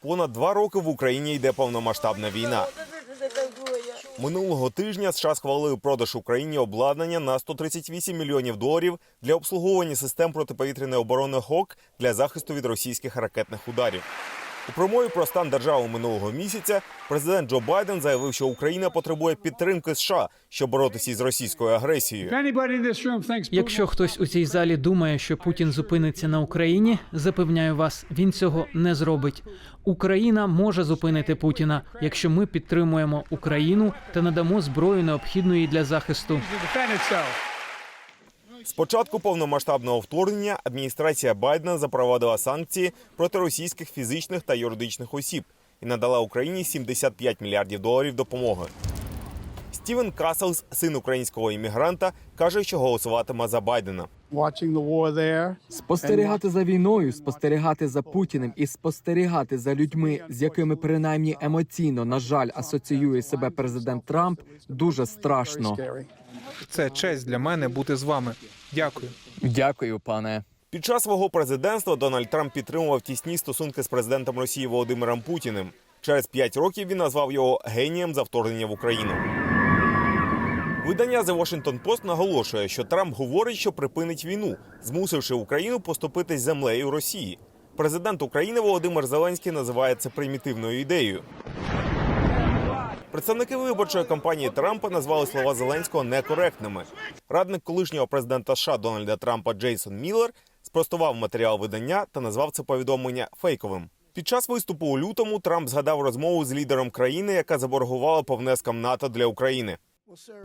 Понад два роки в Україні йде повномасштабна війна. Минулого тижня США схвалили продаж Україні обладнання на 138 мільйонів доларів для обслуговування систем протиповітряної оборони ХОК для захисту від російських ракетних ударів. У промові про стан держави минулого місяця президент Джо Байден заявив, що Україна потребує підтримки США, щоб боротися із російською агресією. Якщо хтось у цій залі думає, що Путін зупиниться на Україні, запевняю вас, він цього не зробить. Україна може зупинити Путіна, якщо ми підтримуємо Україну та надамо зброю необхідної для захисту. З початку повномасштабного вторгнення адміністрація Байдена запровадила санкції проти російських фізичних та юридичних осіб і надала Україні 75 мільярдів доларів допомоги. Стівен Каселс, син українського іммігранта, каже, що голосуватиме за Байдена. watching the war there. Спостерігати за війною, спостерігати за Путіним і спостерігати за людьми, з якими принаймні емоційно, на жаль, асоціює себе президент Трамп, дуже страшно. Це честь для мене бути з вами. Дякую. Дякую, пане. Під час свого президентства Дональд Трамп підтримував тісні стосунки з президентом Росії Володимиром Путіним. Через п'ять років він назвав його генієм за вторгнення в Україну. Видання The Washington Post наголошує, що Трамп говорить, що припинить війну, змусивши Україну поступитись землею Росії. Президент України Володимир Зеленський називає це примітивною ідеєю. Представники виборчої кампанії Трампа назвали слова Зеленського некоректними. Радник колишнього президента США Дональда Трампа Джейсон Міллер спростував матеріал видання та назвав це повідомлення фейковим. Під час виступу у лютому Трамп згадав розмову з лідером країни, яка заборгувала по внескам НАТО для України.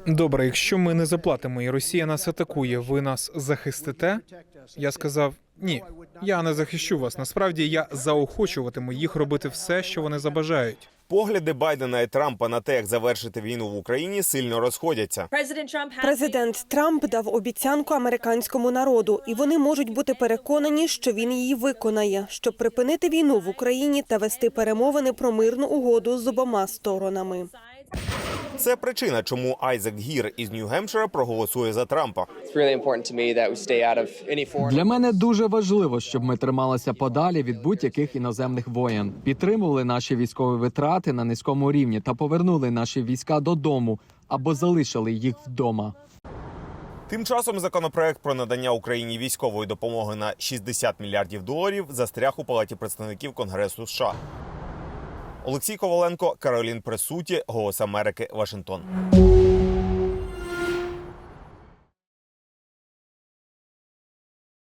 Добре, якщо ми не заплатимо і Росія нас атакує, ви нас захистите? Я сказав ні, я не захищу вас. Насправді я заохочуватиму їх робити все, що вони забажають. Погляди Байдена і Трампа на те, як завершити війну в Україні, сильно розходяться. Президент Трамп дав обіцянку американському народу, і вони можуть бути переконані, що він її виконає, щоб припинити війну в Україні та вести перемовини про мирну угоду з обома сторонами. Це причина, чому Айзек Гір із Нью-Гемпшира проголосує за Трампа. Для мене дуже важливо, щоб ми трималися подалі від будь-яких іноземних воєн, підтримували наші військові витрати на низькому рівні та повернули наші війська додому або залишили їх вдома. Тим часом законопроект про надання Україні військової допомоги на 60 мільярдів доларів застряг у палаті представників Конгресу США. Олексій Коваленко, Каролін Пресуті, Голос Америки, Вашингтон.